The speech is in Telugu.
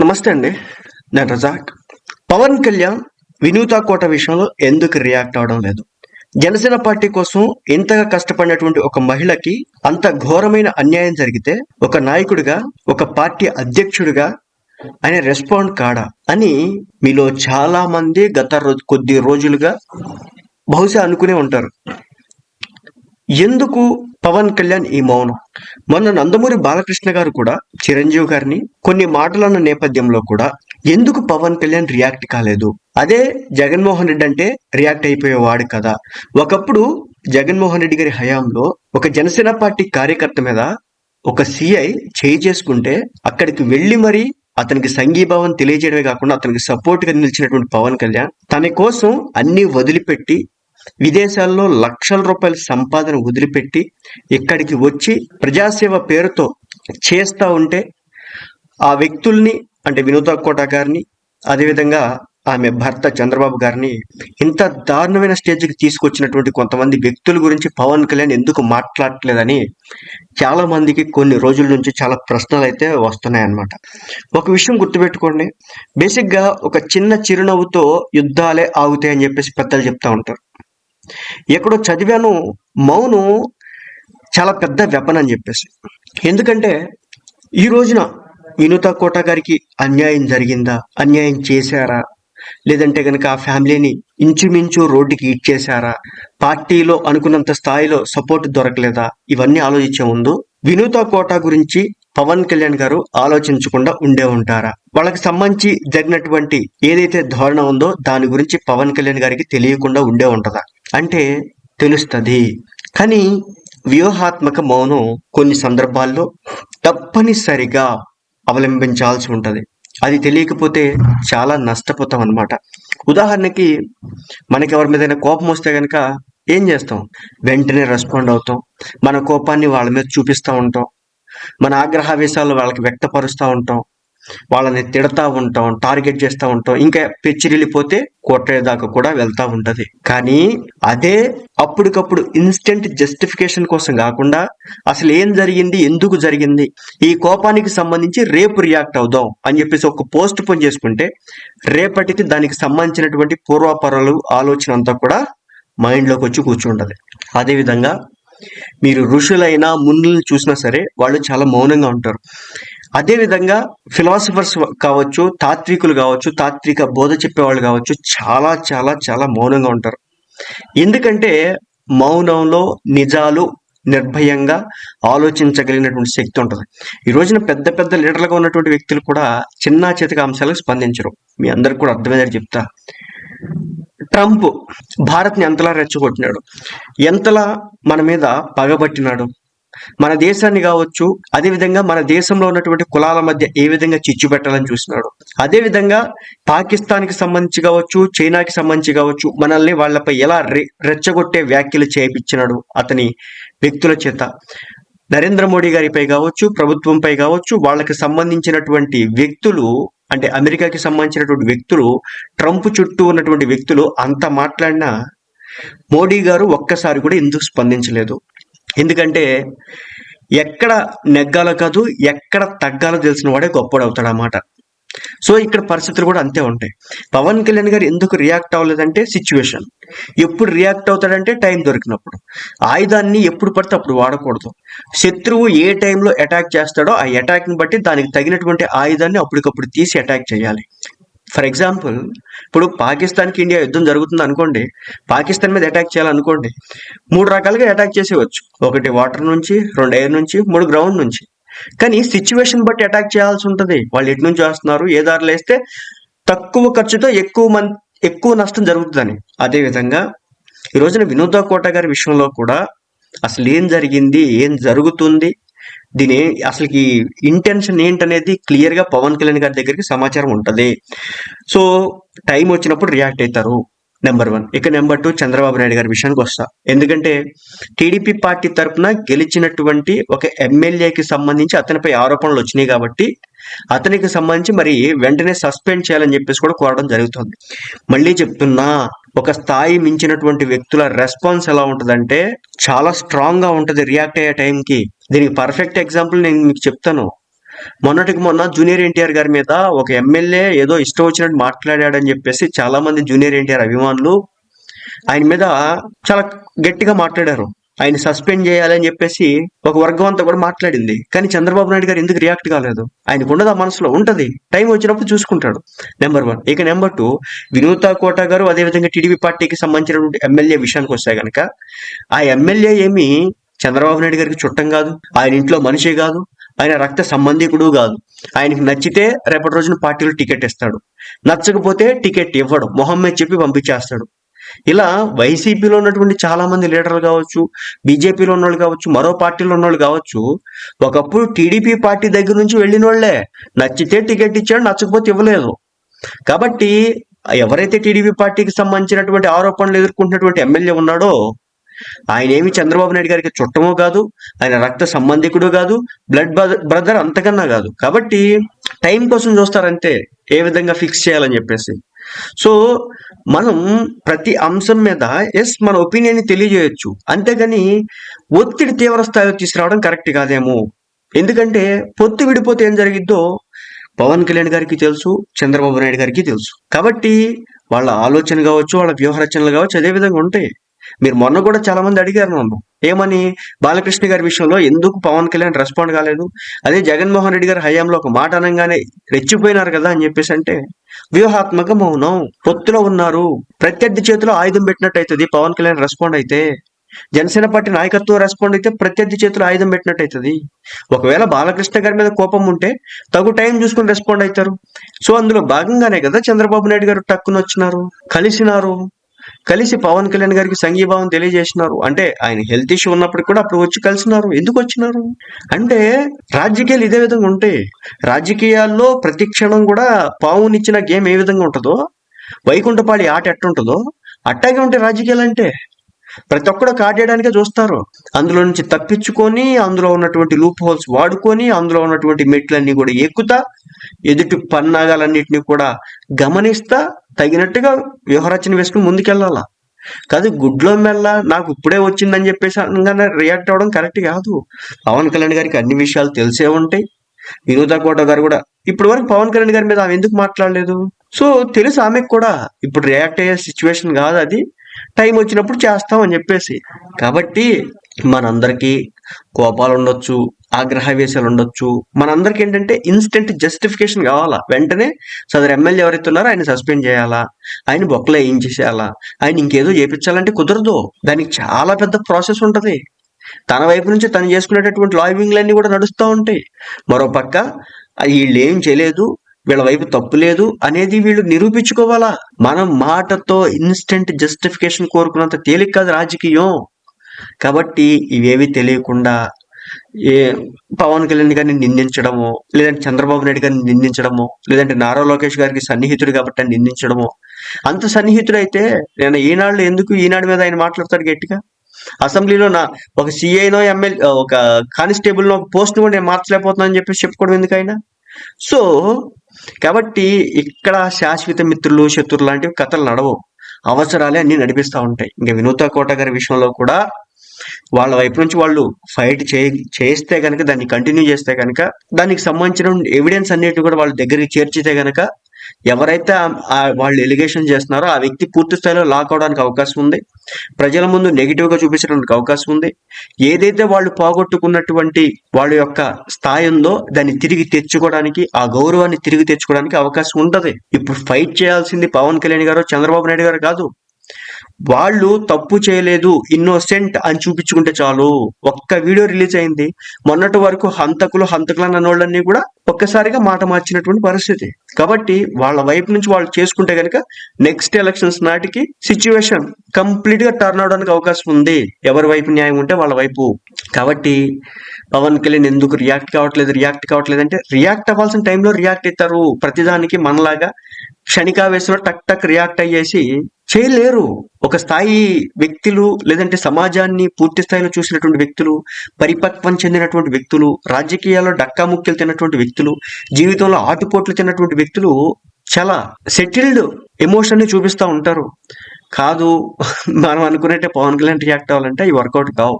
నమస్తే అండి. నేను రజాక్. పవన్ కళ్యాణ్ వినూత కోట విషయంలో ఎందుకు రియాక్ట్ అవడం లేదు? జనసేన పార్టీ కోసం ఇంతగా కష్టపడినటువంటి ఒక మహిళకి అంత ఘోరమైన అన్యాయం జరిగితే ఒక నాయకుడిగా ఒక పార్టీ అధ్యక్షుడిగా ఆయన రెస్పాండ్ కాడా అని మీలో చాలా మంది గత రోజు కొద్ది రోజులుగా బహుశా అనుకునే ఉంటారు. ఎందుకు పవన్ కళ్యాణ్ ఈ మౌనం. మొన్న నందమూరి బాలకృష్ణ గారు కూడా చిరంజీవి గారిని కొన్ని మాటలన్న నేపథ్యంలో కూడా ఎందుకు పవన్ కళ్యాణ్ రియాక్ట్ కాలేదు? అదే జగన్మోహన్ రెడ్డి అంటే రియాక్ట్ అయిపోయేవాడు కదా. ఒకప్పుడు జగన్మోహన్ రెడ్డి గారి హయాంలో ఒక జనసేన పార్టీ కార్యకర్త మీద ఒక సిఐ చేయి చేసుకుంటే అక్కడికి వెళ్ళి మరి అతనికి సంఘీభావం తెలియజేయడమే కాకుండా అతనికి సపోర్ట్గా నిలిచినటువంటి పవన్ కళ్యాణ్ తన కోసం అన్ని వదిలిపెట్టి విదేశాల్లో లక్షల రూపాయల సంపాదన వదిలిపెట్టి ఇక్కడికి వచ్చి ప్రజాసేవ పేరుతో చేస్తూ ఉంటే ఆ వ్యక్తుల్ని అంటే వినోద కోట గారిని అదేవిధంగా ఆమె భర్త చంద్రబాబు గారిని ఇంత దారుణమైన స్టేజ్కి తీసుకొచ్చినటువంటి కొంతమంది వ్యక్తుల గురించి పవన్ కళ్యాణ్ ఎందుకు మాట్లాడట్లేదని చాలా మందికి కొన్ని రోజుల నుంచి చాలా ప్రశ్నలు అయితే వస్తున్నాయి అన్నమాట ఒక విషయం గుర్తుపెట్టుకోండి. బేసిక్గా ఒక చిన్న చిరునవ్వుతో యుద్ధాలే ఆగుతాయి అని చెప్పేసి పెద్దలు చెప్తా ఉంటారు. ఎక్కడో చదివాను మౌనం చాలా పెద్ద వెపన్ అని చెప్పేసి. ఎందుకంటే ఈ రోజున వినుత కోట గారికి అన్యాయం జరిగిందా? అన్యాయం చేశారా? లేదంటే కనుక ఆ ఫ్యామిలీని ఇంచుమించు రోడ్డుకి ఇచ్చేశారా? పార్టీలో అనుకున్నంత స్థాయిలో సపోర్ట్ దొరకలేదా? ఇవన్నీ ఆలోచించే ముందు వినూత కోట గురించి పవన్ కళ్యాణ్ గారు ఆలోచించకుండా ఉండే ఉంటారా? వాళ్ళకి సంబంధించి జరిగినటువంటి ఏదైతే ధోరణ ఉందో దాని గురించి పవన్ కళ్యాణ్ గారికి తెలియకుండా ఉండే ఉంటదా? అంటే తెలుస్తుంది. కానీ వ్యూహాత్మక మౌనం కొన్ని సందర్భాల్లో తప్పనిసరిగా అవలంబించాల్సి ఉంటుంది. అది తెలియకపోతే చాలా నష్టపోతాం అనమాట ఉదాహరణకి మనకి ఎవరి మీద కోపం వస్తే కనుక ఏం చేస్తాం? వెంటనే రెస్పాండ్ అవుతాం. మన కోపాన్ని వాళ్ళ మీద చూపిస్తూ ఉంటాం. మన ఆగ్రహావేశాలు వాళ్ళకి వ్యక్తపరుస్తూ ఉంటాం. వాళ్ళని తిడతా ఉంటాం టార్గెట్ చేస్తూ ఉంటాం ఇంకా పెచ్చిరిల్లిపోతే కొట్టేదాకా కూడా వెళ్తా ఉంటది. కానీ అదే అప్పటికప్పుడు ఇన్స్టెంట్ జస్టిఫికేషన్ కోసం కాకుండా అసలు ఏం జరిగింది ఎందుకు జరిగింది ఈ కోపానికి సంబంధించి రేపు రియాక్ట్ అవుదాం అని చెప్పేసి ఒక పోస్ట్ పోన్ చేసుకుంటే రేపటికి దానికి సంబంధించినటువంటి పూర్వపరాలు ఆలోచన అంతా కూడా మైండ్లోకి వచ్చి కూర్చుంటది. అదేవిధంగా మీరు ఋషులైనా మునులను చూసినా సరే వాళ్ళు చాలా మౌనంగా ఉంటారు. అదేవిధంగా ఫిలాసఫర్స్ కావచ్చు తాత్వికులు కావచ్చు తాత్విక బోధ చెప్పేవాళ్ళు కావచ్చు చాలా చాలా చాలా మౌనంగా ఉంటారు. ఎందుకంటే మౌనంలో నిజాలు నిర్భయంగా ఆలోచించగలిగినటువంటి శక్తి ఉంటుంది. ఈ రోజున పెద్ద పెద్ద లీడర్లుగా ఉన్నటువంటి వ్యక్తులు కూడా చిన్న చేతిక అంశాలకు స్పందించరు. మీ అందరికి కూడా అర్థమయ్యేది చెప్తా. ట్రంప్ భారత్ని ఎంతలా రెచ్చగొట్టినాడు? ఎంతలా మన మీద పగబట్టినాడు? మన దేశాన్ని కావచ్చు అదే విధంగా మన దేశంలో ఉన్నటువంటి కులాల మధ్య ఏ విధంగా చిచ్చు పెట్టాలని చూసినాడు అదే విధంగా పాకిస్తాన్కి సంబంధించి కావచ్చు చైనాకి సంబంధించి కావచ్చు మనల్ని వాళ్ళపై ఎలా రె రెచ్చగొట్టే వ్యాఖ్యలు చేయించినాడు అతని వ్యక్తుల చేత. నరేంద్ర మోడీ గారిపై కావచ్చు ప్రభుత్వంపై కావచ్చు వాళ్ళకి సంబంధించినటువంటి వ్యక్తులు అంటే అమెరికాకి సంబంధించినటువంటి వ్యక్తులు ట్రంప్ చుట్టూ ఉన్నటువంటి వ్యక్తులు అంత మాట్లాడినా మోడీ గారు ఒక్కసారి కూడా ఎందుకు స్పందించలేదు? ఎందుకంటే ఎక్కడ నెగ్గాలో కాదు ఎక్కడ తగ్గాలో తెలిసిన వాడే గొప్పడు అవుతాడు అన్నమాట. సో ఇక్కడ పరిస్థితులు కూడా అంతే ఉంటాయి. పవన్ కళ్యాణ్ గారు ఎందుకు రియాక్ట్ అవ్వలేదంటే సిచ్యువేషన్ ఎప్పుడు రియాక్ట్ అవుతాడంటే టైం దొరికినప్పుడు. ఆయుధాన్ని ఎప్పుడు పడితే అప్పుడు వాడకూడదు. శత్రువు ఏ టైంలో అటాక్ చేస్తాడో ఆ అటాక్ని బట్టి దానికి తగినటువంటి ఆయుధాన్ని అప్పటికప్పుడు తీసి అటాక్ చేయాలి. ఫర్ ఎగ్జాంపుల్ ఇప్పుడు పాకిస్తాన్కి ఇండియా యుద్ధం జరుగుతుంది అనుకోండి పాకిస్తాన్ మీద అటాక్ చేయాలనుకోండి మూడు రకాలుగా అటాక్ చేసేవచ్చు ఒకటి వాటర్ నుంచి రెండు ఎయిర్ నుంచి మూడు గ్రౌండ్ నుంచి. కానీ సిచ్యువేషన్ బట్టి అటాక్ చేయాల్సి ఉంటుంది. వాళ్ళు ఎటు నుంచి వస్తున్నారు ఏ దారిలో వేస్తే తక్కువ ఖర్చుతో ఎక్కువ మంది ఎక్కువ నష్టం జరుగుతుందని. అదే విధంగా ఈ రోజున వినోద కోట గారి విషయంలో కూడా అసలు ఏం జరిగింది ఏం జరుగుతుంది దీని అసలుకి ఇంటెన్షన్ ఏంటనేది క్లియర్గా పవన్ కళ్యాణ్ గారి దగ్గరికి సమాచారం ఉంటుంది. సో టైం వచ్చినప్పుడు రియాక్ట్ అవుతారు నెంబర్ వన్ ఇక నెంబర్ టూ చంద్రబాబు నాయుడు గారి విషయానికి వస్తా. ఎందుకంటే టీడీపీ పార్టీ తరపున గెలిచినటువంటి ఒక ఎమ్మెల్యేకి సంబంధించి అతనిపై ఆరోపణలు వచ్చినాయి కాబట్టి అతనికి సంబంధించి మరి వెంటనే సస్పెండ్ చేయాలని చెప్పేసి కూడా కోరడం జరుగుతుంది. మళ్ళీ చెప్తున్నా ఒక స్థాయి మించినటువంటి వ్యక్తుల రెస్పాన్స్ ఎలా ఉంటుందంటే చాలా స్ట్రాంగ్గా ఉంటుంది రియాక్ట్ అయ్యే టైంకి దీనికి పర్ఫెక్ట్ ఎగ్జాంపుల్ నేను మీకు చెప్తాను. మొన్నటికి మొన్న జూనియర్ ఎన్టీఆర్ గారి మీద ఒక ఎమ్మెల్యే ఏదో ఇష్టం వచ్చినట్టు మాట్లాడాడని చెప్పేసి చాలా మంది జూనియర్ ఎన్టీఆర్ అభిమానులు ఆయన మీద చాలా గట్టిగా మాట్లాడారు. ఆయన సస్పెండ్ చేయాలని చెప్పేసి ఒక వర్గం అంతా కూడా మాట్లాడింది. కానీ చంద్రబాబు నాయుడు గారు ఎందుకు రియాక్ట్ కాలేదు? ఆయనకు ఉండదు ఆ మనసులో ఉంటది. టైం వచ్చినప్పుడు చూసుకుంటాడు. నెంబర్ వన్ ఇక నెంబర్ టూ వినూత కోట గారు అదేవిధంగా టీడీపీ పార్టీకి సంబంధించినటువంటి ఎమ్మెల్యే విషయానికి వస్తే గనక ఆ ఎమ్మెల్యే ఏమి చంద్రబాబు నాయుడు గారికి చుట్టం కాదు. ఆయన ఇంట్లో మనిషే కాదు. ఆయన రక్త సంబంధికుడు కాదు. ఆయనకి నచ్చితే రేపటి రోజున పార్టీలో టికెట్ ఇస్తాడు. నచ్చకపోతే టికెట్ ఇవ్వడు. మొహమ్మద్ చెప్పి పంపించేస్తాడు. ఇలా వైసీపీలో ఉన్నటువంటి చాలా మంది లీడర్లు కావచ్చు బీజేపీలో ఉన్నోళ్ళు కావచ్చు మరో పార్టీలో ఉన్నోళ్ళు కావచ్చు ఒకప్పుడు టీడీపీ పార్టీ దగ్గర నుంచి వెళ్ళిన వాళ్ళే నచ్చితే టికెట్ ఇచ్చాడు నచ్చకపోతే ఇవ్వలేదు. కాబట్టి ఎవరైతే టీడీపీ పార్టీకి సంబంధించినటువంటి ఆరోపణలు ఎదుర్కొంటున్నటువంటి ఎమ్మెల్యే ఉన్నాడో ఆయన ఏమి చంద్రబాబు నాయుడు గారికి చుట్టమో కాదు ఆయన రక్త సంబంధికుడు కాదు బ్లడ్ బ్రదర్ అంతకన్నా కాదు. కాబట్టి టైం కోసం చూస్తారంటే ఏ విధంగా ఫిక్స్ చేయాలని చెప్పేసి. సో మనం ప్రతి అంశం మీద ఎస్ మన ఒపీనియన్ తెలియజేయొచ్చు. అంతేగాని ఒత్తిడి తీవ్ర స్థాయిలో తీసుకురావడం కరెక్ట్ కాదేమో. ఎందుకంటే పొత్తు విడిపోతే ఏం జరిగిద్దో పవన్ కళ్యాణ్ గారికి తెలుసు చంద్రబాబు నాయుడు గారికి తెలుసు. కాబట్టి వాళ్ళ ఆలోచన కావచ్చు వాళ్ళ వ్యూహరచనలు కావచ్చు అదే విధంగా ఉంటాయి. మీరు మొన్న కూడా చాలా మంది అడిగారు నన్ను. ఏమని? బాలకృష్ణ గారి విషయంలో ఎందుకు పవన్ కళ్యాణ్ రెస్పాండ్ కాలేదు? అదే జగన్మోహన్ రెడ్డి గారి హయాంలో ఒక మాట అనగానే రెచ్చిపోయినారు కదా అని చెప్పేసి అంటే వ్యూహాత్మక మౌనం. పొత్తులో ఉన్నారు. ప్రత్యర్థి చేతిలో ఆయుధం పెట్టినట్టు అవుతుంది పవన్ కళ్యాణ్ రెస్పాండ్ అయితే. జనసేన పార్టీ నాయకత్వం రెస్పాండ్ అయితే ప్రత్యర్థి చేతిలో ఆయుధం పెట్టినట్టు అవుతుంది ఒకవేళ బాలకృష్ణ గారి మీద కోపం ఉంటే తగు టైం చూసుకుని రెస్పాండ్ అవుతారు. సో అందులో భాగంగానే కదా చంద్రబాబు నాయుడు గారు టక్కున వచ్చినారు. కలిసినారు. కలిసి పవన్ కళ్యాణ్ గారికి సంఘీభావం తెలియజేసినారు. అంటే ఆయన హెల్త్ ఇష్యూ ఉన్నప్పుడు కూడా అప్పుడు వచ్చి కలిసినారు. ఎందుకు వచ్చినారు? అంటే రాజకీయాలు ఇదే విధంగా ఉంటాయి రాజకీయాల్లో ప్రతి క్షణం కూడా పావునిచ్చిన గేమ్ ఏ విధంగా ఉంటుందో వైకుంఠపాడి ఆట ఎట్టుంటుందో అట్టాగే ఉంటాయి రాజకీయాలు అంటే ప్రతి ఒక్కడు కాటేయడానికే చూస్తారు. అందులో నుంచి తప్పించుకొని అందులో ఉన్నటువంటి లూప్ హోల్స్ వాడుకొని అందులో ఉన్నటువంటి మెట్లన్నీ కూడా ఎక్కుతా ఎదుటి పన్నాగాలన్నింటినీ కూడా గమనిస్తా తగినట్టుగా వ్యూహరచన వేసుకుని ముందుకెళ్ళాలా. కాదు గుడ్లో మెల్ల నాకు ఇప్పుడే వచ్చిందని చెప్పేసి అనగానే రియాక్ట్ అవ్వడం కరెక్ట్ కాదు. పవన్ కళ్యాణ్ గారికి అన్ని విషయాలు తెలిసే ఉంటాయి. వినోద కోట గారు కూడా ఇప్పటి వరకు పవన్ కళ్యాణ్ గారి మీద ఆమె ఎందుకు మాట్లాడలేదు? సో తెలుసు ఆమెకు కూడా ఇప్పుడు రియాక్ట్ అయ్యే సిచ్యువేషన్ కాదు అది. టైం వచ్చినప్పుడు చేస్తాం అని చెప్పేసి. కాబట్టి మనందరికీ కోపాలు ఉండొచ్చు ఆగ్రహవేశాలు ఉండొచ్చు. మనందరికి ఏంటంటే ఇన్స్టెంట్ జస్టిఫికేషన్ కావాలా? వెంటనే సదరు ఎమ్మెల్యే ఎవరైతే ఉన్నారో ఆయన సస్పెండ్ చేయాలా? ఆయన బొక్కలు ఏం చేసేయాలా? ఆయన ఇంకేదో చేపించాలంటే కుదరదు. దానికి చాలా పెద్ద ప్రాసెస్ ఉంటుంది. తన వైపు నుంచి తను చేసుకునేటటువంటి లాబింగ్లన్నీ కూడా నడుస్తూ ఉంటాయి. మరో పక్క వీళ్ళు ఏం చేయలేదు. వీళ్ళ వైపు తప్పు లేదు అనేది వీళ్ళు నిరూపించుకోవాలా? మనం మాటతో ఇన్స్టెంట్ జస్టిఫికేషన్ కోరుకున్నంత తేలిక కాదు రాజకీయం. కాబట్టి ఇవేవి తెలియకుండా ఏ పవన్ కళ్యాణ్ గారిని నిందించడము లేదంటే చంద్రబాబు నాయుడు గారిని నిందించడము లేదంటే నారా లోకేష్ గారికి సన్నిహితుడు కాబట్టి నిందించడము అంత సన్నిహితుడు అయితే నేను ఈనాడు ఎందుకు ఈనాడు మీద ఆయన మాట్లాడతాడు గట్టిగా? అసెంబ్లీలో నా ఒక సిఐనో ఎమ్మెల్యే ఒక కానిస్టేబుల్ ఒక పోస్ట్ కూడా నేను మార్చలేకపోతున్నాను చెప్పేసి చెప్పుకోవడం ఎందుకైనా సో కాబట్టి ఇక్కడ శాశ్వత మిత్రులు శత్రులు లాంటివి కథలు నడవవు. అవసరాలే అన్ని నడిపిస్తూ ఉంటాయి. ఇంకా వినూత కోట గారి విషయంలో కూడా వాళ్ళ వైపు నుంచి వాళ్ళు ఫైట్ చే చేస్తే కనుక దాన్ని కంటిన్యూ చేస్తే కనుక దానికి సంబంధించిన ఎవిడెన్స్ అన్నిటి కూడా వాళ్ళ దగ్గరికి చేర్చితే కనుక ఎవరైతే వాళ్ళు ఎలిగేషన్ చేస్తున్నారో ఆ వ్యక్తి పూర్తి స్థాయిలో లాక్ అవడానికి అవకాశం ఉంది. ప్రజల ముందు నెగిటివ్గా చూపించడానికి అవకాశం ఉంది. ఏదైతే వాళ్ళు పోగొట్టుకున్నటువంటి వాళ్ళ యొక్క స్థాయి ఉందో దాన్ని తిరిగి తెచ్చుకోవడానికి ఆ గౌరవాన్ని తిరిగి తెచ్చుకోవడానికి అవకాశం ఉంటుంది. ఇప్పుడు ఫైట్ చేయాల్సింది పవన్ కళ్యాణ్ గారు చంద్రబాబు నాయుడు గారు కాదు. వాళ్ళు తప్పు చేయలేదు ఇన్నోసెంట్ అని చూపించుకుంటే చాలు. ఒక్క వీడియో రిలీజ్ అయింది. మొన్నటి వరకు హంతకులు హంతకులు అన్న వాళ్ళన్నీ కూడా ఒక్కసారిగా మాట మార్చినటువంటి పరిస్థితి. కాబట్టి వాళ్ళ వైపు నుంచి వాళ్ళు చేసుకుంటే కనుక నెక్స్ట్ ఎలక్షన్స్ నాటికి సిచ్యువేషన్ కంప్లీట్గా టర్న్ అవడానికి అవకాశం ఉంది. ఎవరి వైపు న్యాయం ఉంటే వాళ్ళ వైపు. కాబట్టి పవన్ కళ్యాణ్ ఎందుకు రియాక్ట్ కావట్లేదు రియాక్ట్ కావట్లేదు అంటే రియాక్ట్ అవ్వాల్సిన టైంలో రియాక్ట్ అవుతారు ప్రతిదానికి మనలాగా క్షణికావేశంలో టక్ టక్ రియాక్ట్ అయ్యేసి చేయలేరు. ఒక స్థాయి వ్యక్తులు లేదంటే సమాజాన్ని పూర్తి స్థాయిలో చూసినటువంటి వ్యక్తులు పరిపక్వం చెందినటువంటి వ్యక్తులు రాజకీయాల్లో డక్కాముక్కలు తిన్నటువంటి వ్యక్తులు జీవితంలో ఆటుపోట్లు తిన్నటువంటి వ్యక్తులు చాలా సెటిల్డ్ ఎమోషన్ చూపిస్తూ ఉంటారు. కాదు మనం అనుకున్నట్టే పవన్ కళ్యాణ్ రియాక్ట్ అవ్వాలంటే ఈ వర్కౌట్ కావు.